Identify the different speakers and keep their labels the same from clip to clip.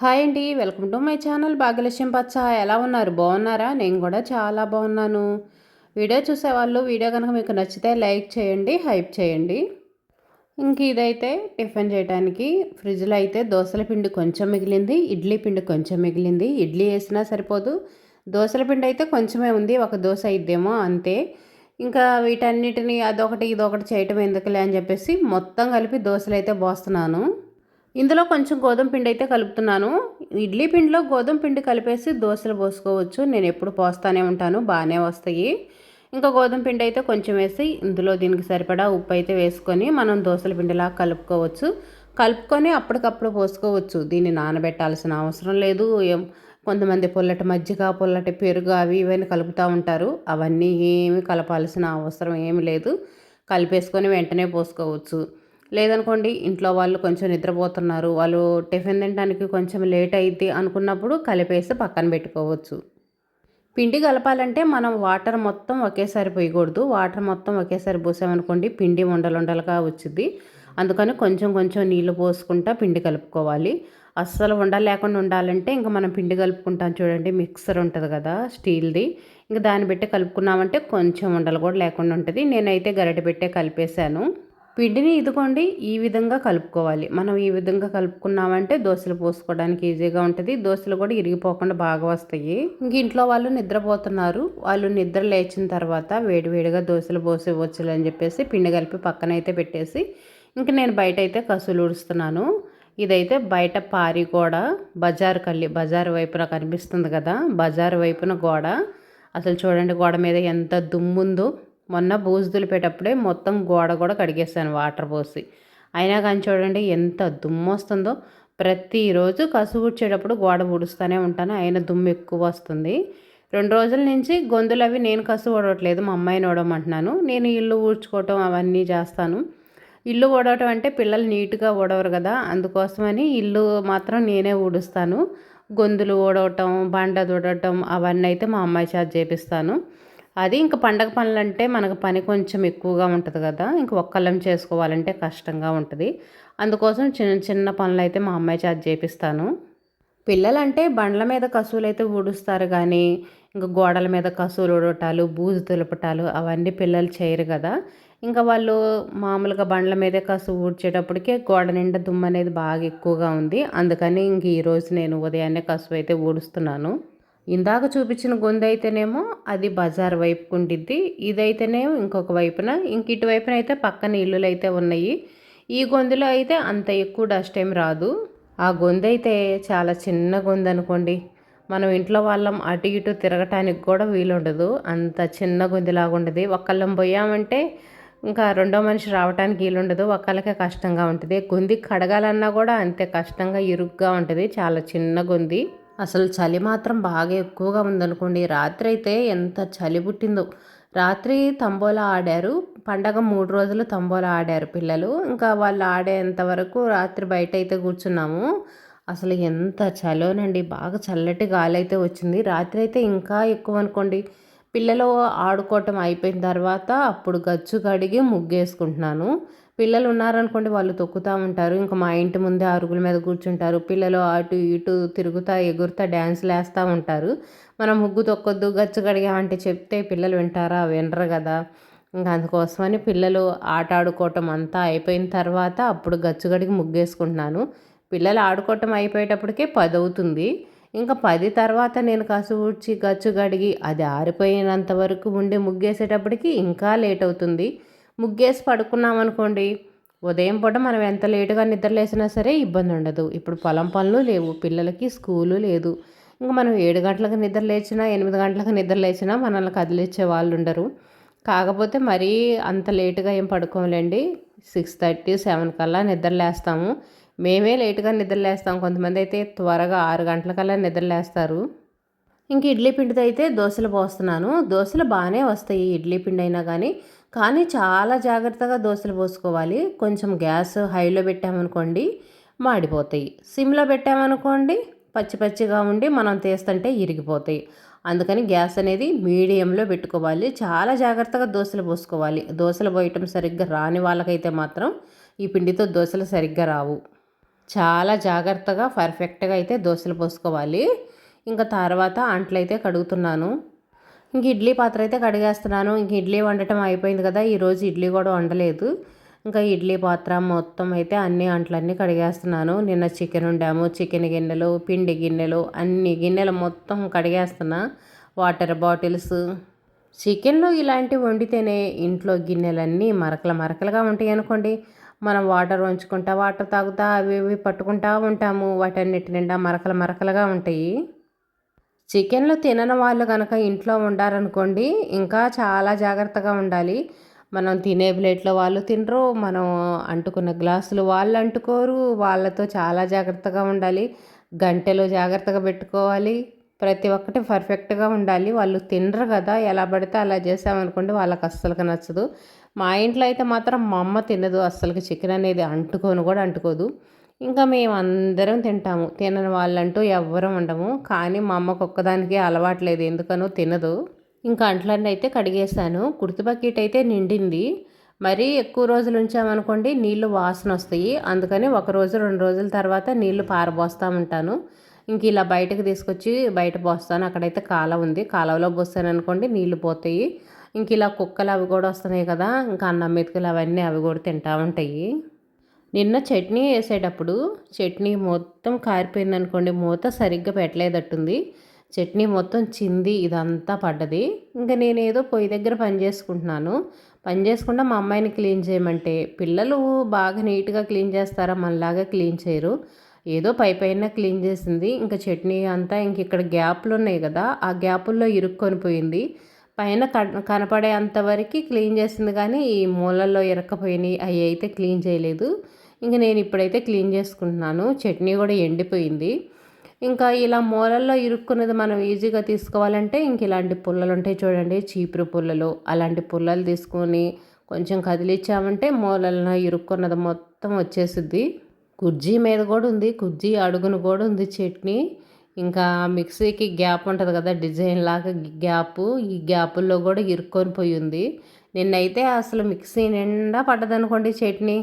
Speaker 1: Hi అండి welcome to my channel భాగ్యలక్ష్యం పచ్చ. ఎలా ఉన్నారు? బాగున్నారా? నేను కూడా చాలా బాగున్నాను. వీడియో చూసేవాళ్ళు వీడియో కనుక మీకు నచ్చితే లైక్ చేయండి హైప్ చేయండి. ఇంక ఇదైతే టిఫిన్ చేయడానికి ఫ్రిడ్జ్లో అయితే దోశల పిండి కొంచెం మిగిలింది ఇడ్లీ పిండి కొంచెం మిగిలింది. ఇడ్లీ వేసినా సరిపోదు. దోశల పిండి అయితే కొంచెమే ఉంది ఒక దోశ అయిద్దేమో అంతే. ఇంకా వీటన్నిటిని అదొకటి ఇదొకటి చేయటం ఎందుకులే అని చెప్పేసి మొత్తం కలిపి దోశలు అయితే పోస్తున్నాను ఇందులో కొంచెం గోధుమ పిండి అయితే కలుపుతున్నాను. ఇడ్లీ పిండిలో గోధుమ పిండి కలిపేసి దోశలు పోసుకోవచ్చు. నేను ఎప్పుడు పోస్తానే ఉంటాను బాగానే వస్తాయి. ఇంకా గోధుమ పిండి అయితే కొంచెం వేసి ఇందులో దీనికి సరిపడా ఉప్పు అయితే వేసుకొని మనం దోశల పిండిలా కలుపుకోవచ్చు. కలుపుకొని అప్పటికప్పుడు పోసుకోవచ్చు. దీన్ని నానబెట్టాల్సిన అవసరం లేదు. కొంతమంది పుల్లటి మజ్జిగ పుల్లటి పెరుగు అవి ఇవన్నీ కలుపుతూ ఉంటారు. అవన్నీ ఏమి కలపాల్సిన అవసరం ఏమి లేదు. కలిపేసుకొని వెంటనే పోసుకోవచ్చు. లేదనుకోండి ఇంట్లో వాళ్ళు కొంచెం నిద్రపోతున్నారు వాళ్ళు టిఫిన్ తినడానికి కొంచెం లేట్ అయితే అనుకున్నప్పుడు కలిపేసి పక్కన పెట్టుకోవచ్చు. పిండి కలపాలంటే మనం వాటర్ మొత్తం ఒకేసారి పోయకూడదు. వాటర్ మొత్తం ఒకేసారి పోసామనుకోండి పిండి ఉండలుండలుగా వచ్చింది అందుకని కొంచెం కొంచెం నీళ్ళు పోసుకుంటా పిండి కలుపుకోవాలి. అస్సలు ఉండ లేకుండా ఉండాలంటే ఇంకా మనం పిండి కలుపుకుంటాం చూడండి మిక్సర్ ఉంటుంది కదా స్టీల్ది. ఇంకా దాన్ని పెట్టి కలుపుకున్నామంటే కొంచెం ఉండలు కూడా లేకుండా ఉంటుంది. నేనైతే గరిటె పెట్టే కలిపేశాను. పిండిని ఇదిగోండి ఈ విధంగా కలుపుకోవాలి. మనం ఈ విధంగా కలుపుకున్నామంటే దోశలు పోసుకోవడానికి ఈజీగా ఉంటుంది. దోశలు కూడా ఇరిగిపోకుండా బాగా వస్తాయి. ఇంక ఇంట్లో వాళ్ళు నిద్రపోతున్నారు. వాళ్ళు నిద్ర లేచిన తర్వాత వేడివేడిగా దోశలు పోసేవచ్చు అని చెప్పేసి పిండి కలిపి పక్కన అయితే పెట్టేసి ఇంక నేను బయట అయితే కసులు ఉడుస్తున్నాను ఇదైతే బయట పారి గోడ బజారు కల్లి బజారు వైపున కనిపిస్తుంది కదా బజారు వైపున గోడ. అసలు చూడండి గోడ మీద ఎంత దుమ్ముందో. మొన్న బూజు దులిపేటప్పుడే మొత్తం గోడ కూడా కడిగేస్తాను వాటర్ పోసి. అయినా కానీ చూడండి ఎంత దుమ్ము వస్తుందో ప్రతిరోజు కసు ఊడ్చేటప్పుడు గోడ ఊడుస్తూనే ఉంటాను. అయినా దుమ్ము ఎక్కువ వస్తుంది. రెండు రోజుల నుంచి గొంతులు అవి నేను కసు ఊడవట్లేదు మా అమ్మాయిని ఊడమంటున్నాను. నేను ఇల్లు ఊడ్చుకోవటం అవన్నీ చేస్తాను. ఇల్లు ఊడవటం అంటే పిల్లలు నీట్గా ఊడవరు కదా అందుకోసమని ఇల్లు మాత్రం నేనే ఊడుస్తాను. గొంతులు ఊడవటం బండ దూడటం అవన్నీ అయితే మా అమ్మాయి చేత చేపిస్తాను. అది ఇంకా పండగ పనులు అంటే మనకు పని కొంచెం ఎక్కువగా ఉంటుంది కదా ఇంక ఒక్కళ్ళం చేసుకోవాలంటే కష్టంగా ఉంటుంది. అందుకోసం చిన్న చిన్న పనులు అయితే మా అమ్మాయి చేత చేపిస్తాను. పిల్లలంటే బండ్ల మీద కసువులు అయితే ఊడుస్తారు కానీ ఇంకా గోడల మీద కసువులు ఊడటాలు బూజు తులపటాలు అవన్నీ పిల్లలు చేయరు కదా. ఇంకా వాళ్ళు మామూలుగా బండ్ల మీదే కసువు ఊడ్చేటప్పటికే గోడ నిండా దుమ్ము అనేది బాగా ఎక్కువగా ఉంది. అందుకని ఇంక ఈరోజు నేను ఉదయాన్నే కసువు అయితే ఊడుస్తున్నాను. ఇందాక చూపించిన గొంతు అయితేనేమో అది బజార్ వైపుకు ఉండిద్ది. ఇదైతేనేమో ఇంకొక వైపున. ఇంక ఇటువైపున అయితే పక్కన ఇల్లులు అయితే ఉన్నాయి. ఈ గొంతులో అయితే అంత ఎక్కువ డస్ట్ ఏం రాదు. ఆ గొంతు అయితే చాలా చిన్న గొంతు అనుకోండి మనం ఇంట్లో వాళ్ళం అటు ఇటు తిరగటానికి కూడా వీలుండదు. అంత చిన్న గొంతులాగా ఉండదు. ఒకళ్ళం పోయామంటే ఇంకా రెండో మనిషి రావడానికి వీలుండదు. ఒకళ్ళకే కష్టంగా ఉంటుంది. గొంతి కడగాలన్నా కూడా అంతే కష్టంగా ఇరుగ్గా ఉంటుంది. చాలా చిన్న గొంది అసలు చలి మాత్రం బాగా ఎక్కువగా ఉందనుకోండి. రాత్రి అయితే ఎంత చలి పుట్టిందో. రాత్రి తంబోలా ఆడారు. పండగ మూడు రోజులు తంబోలా ఆడారు పిల్లలు. ఇంకా వాళ్ళు ఆడేంత వరకు రాత్రి బయట అయితే కూర్చున్నాము. అసలు ఎంత చలోనండి. బాగా చల్లటి గాలి అయితే వచ్చింది. రాత్రి అయితే ఇంకా ఎక్కువ అనుకోండి పిల్లలు ఆడుకోవటం అయిపోయిన తర్వాత అప్పుడు గచ్చు కడిగి ముగ్గేసుకుంటున్నాను. పిల్లలు ఉన్నారనుకోండి వాళ్ళు తొక్కుతూ ఉంటారు. ఇంకా మా ఇంటి ముందే అరుగుల మీద కూర్చుంటారు. పిల్లలు అటు ఇటు తిరుగుతా ఎగురుతా డ్యాన్స్లు వేస్తూ ఉంటారు. మనం ముగ్గు తొక్కొద్దు గచ్చు కడిగామంటే చెప్తే పిల్లలు వింటారా? వినరు కదా. ఇంకా అందుకోసమని పిల్లలు ఆట ఆడుకోవటం అంతా అయిపోయిన తర్వాత అప్పుడు గచ్చు కడిగి ముగ్గేసుకుంటున్నాను. పిల్లలు ఆడుకోవటం అయిపోయేటప్పటికే పది అవుతుంది ఇంకా పది తర్వాత నేను కసు ఊడ్చి గచ్చు కడిగి అది ఆరిపోయినంత వరకు ఉండి ముగ్గేసేటప్పటికి ఇంకా లేట్ అవుతుంది. ముగ్గేసి పడుకున్నాం అనుకోండి ఉదయం పూట మనం ఎంత లేటుగా నిద్రలేసినా సరే ఇబ్బంది ఉండదు. ఇప్పుడు పొలం పనులు లేవు పిల్లలకి స్కూలు లేదు. ఇంకా మనం ఏడు గంటలకు నిద్ర లేచినా ఎనిమిది గంటలకు నిద్ర లేచినా మనల్ని కదిలిచ్చే వాళ్ళు ఉండరు. కాకపోతే మరీ అంత లేటుగా ఏం పడుకోలేండి సిక్స్ థర్టీ సెవెన్ కల్లా నిద్రలేస్తాము మేమే లేటుగా నిద్రలేస్తాం. కొంతమంది అయితే త్వరగా ఆరు గంటలకల్లా నిద్రలేస్తారు. ఇంక ఇడ్లీ పిండితో అయితే దోశలు పోస్తున్నాను. దోశలు బాగానే వస్తాయి ఇడ్లీ పిండి అయినా కానీ కానీ చాలా జాగ్రత్తగా దోశలు పోసుకోవాలి. కొంచెం గ్యాస్ హైలో పెట్టామనుకోండి మాడిపోతాయి. సిమ్లో పెట్టామనుకోండి పచ్చి పచ్చిగా ఉండి మనం తీస్తుంటే ఇరిగిపోతాయి. అందుకని గ్యాస్ అనేది మీడియంలో పెట్టుకోవాలి. చాలా జాగ్రత్తగా దోశలు పోసుకోవాలి. దోశలు పోయటం సరిగ్గా రాని వాళ్ళకైతే మాత్రం ఈ పిండితో దోశలు సరిగ్గా రావు. చాలా జాగ్రత్తగా పర్ఫెక్ట్గా అయితే దోశలు పోసుకోవాలి. ఇంకా తర్వాత అంట్లు అయితే కడుగుతున్నాను. ఇంక ఇడ్లీ పాత్ర అయితే కడిగేస్తున్నాను. ఇంక ఇడ్లీ వండటం అయిపోయింది కదా ఈరోజు ఇడ్లీ కూడా వండలేదు. ఇంకా ఇడ్లీ పాత్ర మొత్తం అయితే అన్ని అంట్లన్నీ కడిగేస్తున్నాను. నిన్న చికెన్ ఉండాము చికెన్ గిన్నెలు పిండి గిన్నెలు అన్ని గిన్నెలు మొత్తం కడిగేస్తున్నా. Water bottles. చికెన్లో ఇలాంటివి వండితేనే ఇంట్లో గిన్నెలన్నీ మరకల మరకలుగా ఉంటాయి అనుకోండి. మనం వాటర్ వంచుకుంటా వాటర్ తాగుతా అవి ఇవి పట్టుకుంటా ఉంటాము. వాటన్నిటి నిండా మరకలు మరకలుగా ఉంటాయి. చికెన్లు తినని వాళ్ళు కనుక ఇంట్లో ఉండారనుకోండి ఇంకా చాలా జాగ్రత్తగా ఉండాలి. మనం తినే ప్లేట్లో వాళ్ళు తినరు మనం అంటుకున్న గ్లాసులు వాళ్ళు అంటుకోరు. వాళ్ళతో చాలా జాగ్రత్తగా ఉండాలి. గంటెలు జాగ్రత్తగా పెట్టుకోవాలి. ప్రతి ఒక్కటి పర్ఫెక్ట్గా ఉండాలి. వాళ్ళు తినరు కదా ఎలా పడితే అలా చేసామనుకోండి వాళ్ళకి అస్సలుకి నచ్చదు. మా ఇంట్లో అయితే మాత్రం మా అమ్మ తినదు అస్సలకి చికెన్ అనేది అంటుకొని కూడా అంటుకోదు. ఇంకా మేము అందరం తింటాము. తినని వాళ్ళంటూ ఎవ్వరం ఉండము. కానీ మా అమ్మకు ఒక్కదానికి అలవాట్లేదు ఎందుకనో తినదు. ఇంకా అంట్లన్నీ అయితే కడిగేశాను. కుర్తి బకెట్ అయితే నిండింది. మరీ ఎక్కువ రోజులు ఉంచామనుకోండి నీళ్ళు వాసన వస్తాయి. అందుకని ఒక రోజు రెండు రోజుల తర్వాత నీళ్ళు పారబోస్తూ ఉంటాను. ఇంక ఇలా బయటకు తీసుకొచ్చి బయట పోస్తాను. అక్కడైతే కాలం ఉంది. కాలంలో పోస్తాను అనుకోండి నీళ్ళు పోతాయి. ఇంక ఇలా కుక్కలు అవి కూడా వస్తున్నాయి కదా ఇంకా అన్నం మెతుకులు అవన్నీ అవి కూడా తింటూ ఉంటాయి. నిన్న చట్నీ వేసేటప్పుడు చట్నీ మొత్తం కారిపోయింది అనుకోండి మూత సరిగ్గా పెట్టలేదట్టుంది. చట్నీ మొత్తం చింది ఇదంతా పడ్డది. ఇంకా నేనేదో పొయ్యి దగ్గర పని చేసుకుంటున్నాను. పని చేసుకుంటా మా అమ్మాయిని క్లీన్ చేయమంటే పిల్లలు బాగా నీట్గా క్లీన్ చేస్తారా? మనలాగా క్లీన్ చేయరు. ఏదో పై పైన క్లీన్ చేసింది. ఇంకా చట్నీ అంతా ఇంక ఇక్కడ గ్యాప్లు ఉన్నాయి కదా ఆ గ్యాపుల్లో ఇరుక్కొని పోయింది. పైన కనపడే అంతవరకు క్లీన్ చేసింది కానీ ఈ మూలల్లో ఇరక్కపోయినాయి. అవి అయితే క్లీన్ చేయలేదు. ఇంక నేను ఇప్పుడైతే క్లీన్ చేసుకుంటున్నాను. చట్నీ కూడా ఎండిపోయింది. ఇంకా ఇలా మూలల్లో ఇరుక్కున్నది మనం ఈజీగా తీసుకోవాలంటే ఇంక ఇలాంటి పుల్లలు ఉంటాయి చూడండి. చీపురు పుల్లలు. అలాంటి పుల్లలు తీసుకొని కొంచెం కదిలిచ్చామంటే మూలల్లో ఇరుక్కున్నది మొత్తం వచ్చేసిద్ది. కుర్జీ మీద కూడా ఉంది కుర్జీ అడుగును కూడా ఉంది చట్నీ. ఇంకా మిక్సీకి గ్యాప్ ఉంటుంది కదా డిజైన్ లాగా గ్యాప్ ఈ గ్యాపుల్లో కూడా ఇరుక్కొని పోయి ఉంది. నిన్నైతే అసలు మిక్సీ నిండా పడ్డదనుకోండి చట్నీ.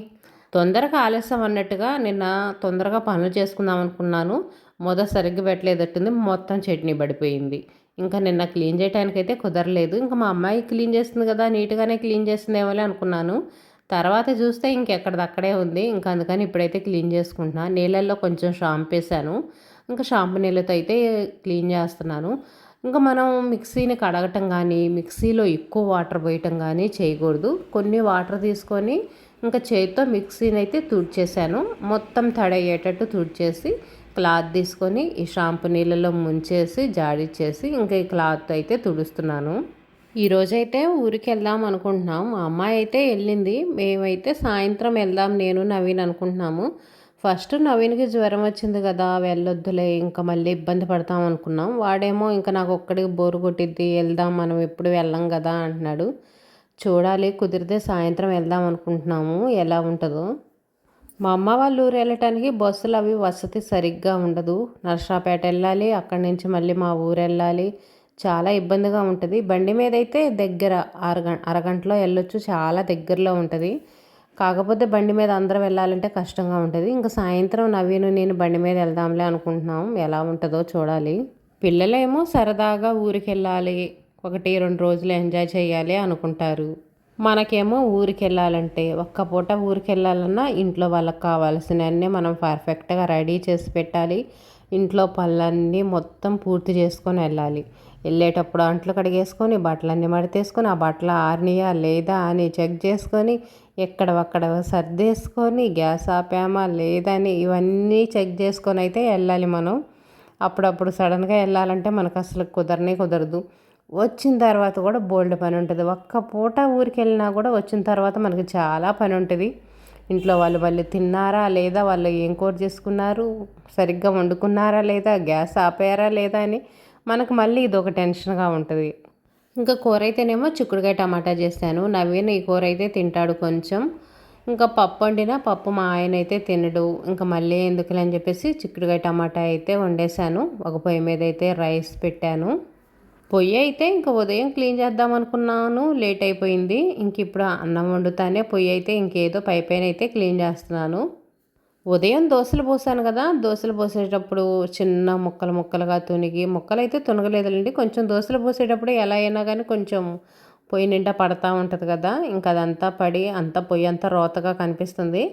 Speaker 1: తొందరగా ఆలస్యం అన్నట్టుగా నిన్న తొందరగా పనులు చేసుకుందాం అనుకున్నాను. మొదట సరిగ్గా పెట్టలేదట్టుంది మొత్తం చట్నీ పడిపోయింది. ఇంకా నిన్న క్లీన్ చేయడానికైతే అయితే కుదరలేదు. ఇంకా మా అమ్మాయి క్లీన్ చేస్తుంది కదా నీట్గానే క్లీన్ చేస్తుందేమో అనుకున్నాను. తర్వాత చూస్తే ఇంకెక్కడిదక్కడే ఉంది. ఇంకా అందుకని ఇప్పుడైతే క్లీన్ చేసుకుంటున్నా. నీళ్ళల్లో కొంచెం షాంపు వేసాను. ఇంకా షాంపూ నీళ్ళతో అయితే క్లీన్ చేస్తున్నాను. ఇంకా మనం మిక్సీని కడగటం కానీ మిక్సీలో ఎక్కువ వాటర్ పోయటం కానీ చేయకూడదు. కొన్ని వాటర్ తీసుకొని ఇంకా చేతితో మిక్సీని అయితే తుడిచేసాను. మొత్తం తడయ్యేటట్టు తుడిచేసి క్లాత్ తీసుకొని ఈ షాంపు నీళ్ళలో ముంచేసి జాడిచ్చేసి ఇంకా ఈ క్లాత్ అయితే తుడుస్తున్నాను. ఈరోజైతే ఊరికి వెళ్దాం అనుకుంటున్నాం. మా అమ్మాయి అయితే వెళ్ళింది. మేమైతే సాయంత్రం వెళ్దాం నేను నవీన్ అనుకుంటున్నాము. ఫస్ట్ నవీన్కి జ్వరం వచ్చింది కదా వెళ్ళొద్దులే ఇంకా మళ్ళీ ఇబ్బంది పడతాం అనుకున్నాం. వాడేమో ఇంకా నాకు ఒక్కడికి బోరు కొట్టిద్ది వెళ్దాం మనం ఎప్పుడు వెళ్ళాం కదా అంటున్నాడు. చూడాలి కుదిరితే సాయంత్రం వెళ్దాం అనుకుంటున్నాము. ఎలా ఉంటుందో. మా అమ్మ వాళ్ళ ఊరు వెళ్ళటానికి బస్సులు అవి వసతి సరిగ్గా ఉండదు. నర్సాపేట వెళ్ళాలి అక్కడి నుంచి మళ్ళీ మా ఊరు వెళ్ళాలి. చాలా ఇబ్బందిగా ఉంటుంది. బండి మీద అయితే దగ్గర అరగ అరగంటలో వెళ్ళొచ్చు చాలా దగ్గరలో ఉంటుంది. కాకపోతే బండి మీద అందరం వెళ్ళాలంటే కష్టంగా ఉంటుంది. ఇంకా సాయంత్రం నవీను నేను బండి మీద వెళ్దాంలే అనుకుంటున్నాం. ఎలా ఉంటుందో చూడాలి. పిల్లలేమో సరదాగా ఊరికి వెళ్ళాలి ఒకటి రెండు రోజులు ఎంజాయ్ చేయాలి అనుకుంటారు. మనకేమో ఊరికి వెళ్ళాలంటే ఒక్క పూట ఊరికి వెళ్ళాలన్నా ఇంట్లో వాళ్ళకి కావాల్సినవన్నీ మనం పర్ఫెక్ట్గా రెడీ చేసి పెట్టాలి. ఇంట్లో పనులన్నీ మొత్తం పూర్తి చేసుకొని వెళ్ళాలి. వెళ్ళేటప్పుడు అంట్లు కడిగేసుకొని బట్టలన్నీ మడితేసుకొని ఆ బట్టలు ఆర్నియా లేదా అని చెక్ చేసుకొని ఎక్కడ ఒక్కడ సర్దేసుకొని గ్యాస్ ఆపామా లేదని ఇవన్నీ చెక్ చేసుకొని అయితే వెళ్ళాలి మనం. అప్పుడప్పుడు సడన్గా వెళ్ళాలంటే మనకు అసలు కుదరనే కుదరదు. వచ్చిన తర్వాత కూడా బోల్డ్ పని ఉంటుంది. ఒక్క పూట ఊరికి వెళ్ళినా కూడా వచ్చిన తర్వాత మనకి చాలా పని ఉంటుంది. ఇంట్లో వాళ్ళు వాళ్ళు తిన్నారా లేదా వాళ్ళు ఏం కూర చేసుకున్నారు సరిగ్గా వండుకున్నారా లేదా గ్యాస్ ఆపారా లేదా అని మనకు మళ్ళీ ఇది ఒక టెన్షన్గా ఉంటుంది. ఇంకా కూర అయితేనేమో చిక్కుడుకాయ టమాటా చేశాను. నవీన్ ఈ కూర అయితే తింటాడు కొంచెం. ఇంకా పప్పు వండినా పప్పు మా ఆయన అయితే తినడు. ఇంకా మళ్ళీ ఎందుకులే అని చెప్పేసి చిక్కుడుకాయ టమాటా అయితే వండేశాను. ఒక పొయ్యి మీద అయితే రైస్ పెట్టాను. పొయ్యి అయితే ఇంకా ఉదయం క్లీన్ చేద్దాం అనుకున్నాను. లేట్ అయిపోయింది. ఇంక ఇప్పుడు అన్నం వండుతానే పొయ్యి అయితే ఇంకేదో పై పైన అయితే క్లీన్ చేస్తున్నాను. ఉదయం దోశలు పోసాను కదా దోశలు పోసేటప్పుడు చిన్న ముక్కలు ముక్కలుగా తునిగి ముక్కలైతే తునగలేదులేండి. కొంచెం దోశలు పోసేటప్పుడు ఎలా అయినా కానీ కొంచెం పొయ్యి నిండా పడతా ఉంటుంది కదా ఇంకా అదంతా పడి అంతా పొయ్యి అంతా రోతగా కనిపిస్తుంది.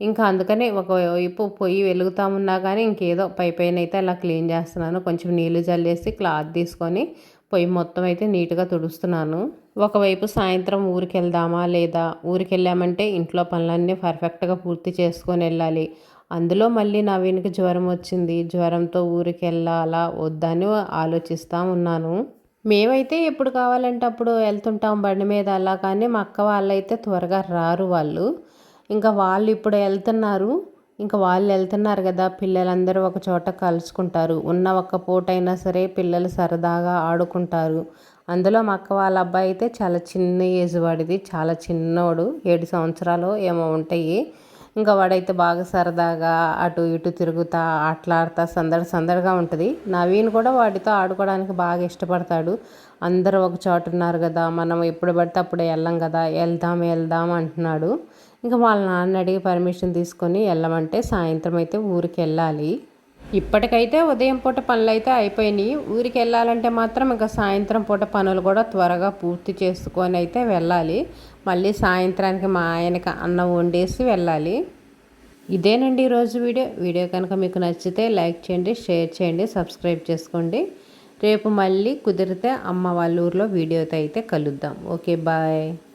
Speaker 1: ఇంకా అందుకనే ఒకవైపు పొయ్యి వెలుగుతా ఉన్నా కానీ ఇంకేదో పై పైన అయితే అలా క్లీన్ చేస్తున్నాను. కొంచెం నీళ్ళు జల్లేసి క్లాత్ తీసుకొని పొయ్యి మొత్తం అయితే నీట్గా తుడుస్తున్నాను. ఒకవైపు సాయంత్రం ఊరికి వెళ్దామా లేదా ఊరికి వెళ్ళామంటే ఇంట్లో పనులన్నీ పర్ఫెక్ట్గా పూర్తి చేసుకొని వెళ్ళాలి. అందులో మళ్ళీ నవీన్కి జ్వరం వచ్చింది. జ్వరంతో ఊరికి వెళ్ళాలా వద్దని ఆలోచిస్తూ ఉన్నాను. మేమైతే ఎప్పుడు కావాలంటే అప్పుడు వెళ్తుంటాం బండి మీద అలా కానీ మా అక్క వాళ్ళైతే త్వరగా రారు వాళ్ళు. ఇంకా వాళ్ళు ఇప్పుడు వెళ్తున్నారు. ఇంకా వాళ్ళు వెళ్తున్నారు కదా పిల్లలందరూ ఒక చోట కలుసుకుంటారు. ఉన్న ఒక్క పూట అయినా సరే పిల్లలు సరదాగా ఆడుకుంటారు. అందులో మా అక్క వాళ్ళ అబ్బాయి అయితే చాలా చిన్న ఏజ్ వాడిది చాలా చిన్నోడు ఏడు సంవత్సరాలు ఏమో ఉంటాయి. ఇంకా వాడైతే బాగా సరదాగా అటు ఇటు తిరుగుతా ఆటలాడుతా సందడి సందడిగా ఉంటుంది. నవీన్ కూడా వాటితో ఆడుకోవడానికి బాగా ఇష్టపడతాడు. అందరూ ఒక చోటు ఉన్నారు కదా మనం ఎప్పుడు పడితే అప్పుడు వెళ్ళాం కదా వెళ్దాం వెళ్దాం అంటున్నాడు. ఇంకా వాళ్ళ నాన్న అడిగి పర్మిషన్ తీసుకొని వెళ్ళమంటే సాయంత్రం అయితే ఊరికి వెళ్ళాలి. ఇప్పటికైతే ఉదయం పూట పనులు అయితే అయిపోయినాయి. ఊరికి వెళ్ళాలంటే మాత్రం ఇంకా సాయంత్రం పూట పనులు కూడా త్వరగా పూర్తి చేసుకొని అయితే వెళ్ళాలి. మళ్ళీ సాయంత్రానికి మా ఆయనకి అన్నం వండేసి వెళ్ళాలి. ఇదేనండి ఈరోజు వీడియో. వీడియో కనుక మీకు నచ్చితే లైక్ చేయండి షేర్ చేయండి సబ్స్క్రైబ్ చేసుకోండి. రేపు మళ్ళీ కుదిరితే అమ్మ వాళ్ళ ఊర్లో వీడియోతో అయితే కలుద్దాం. Okay bye.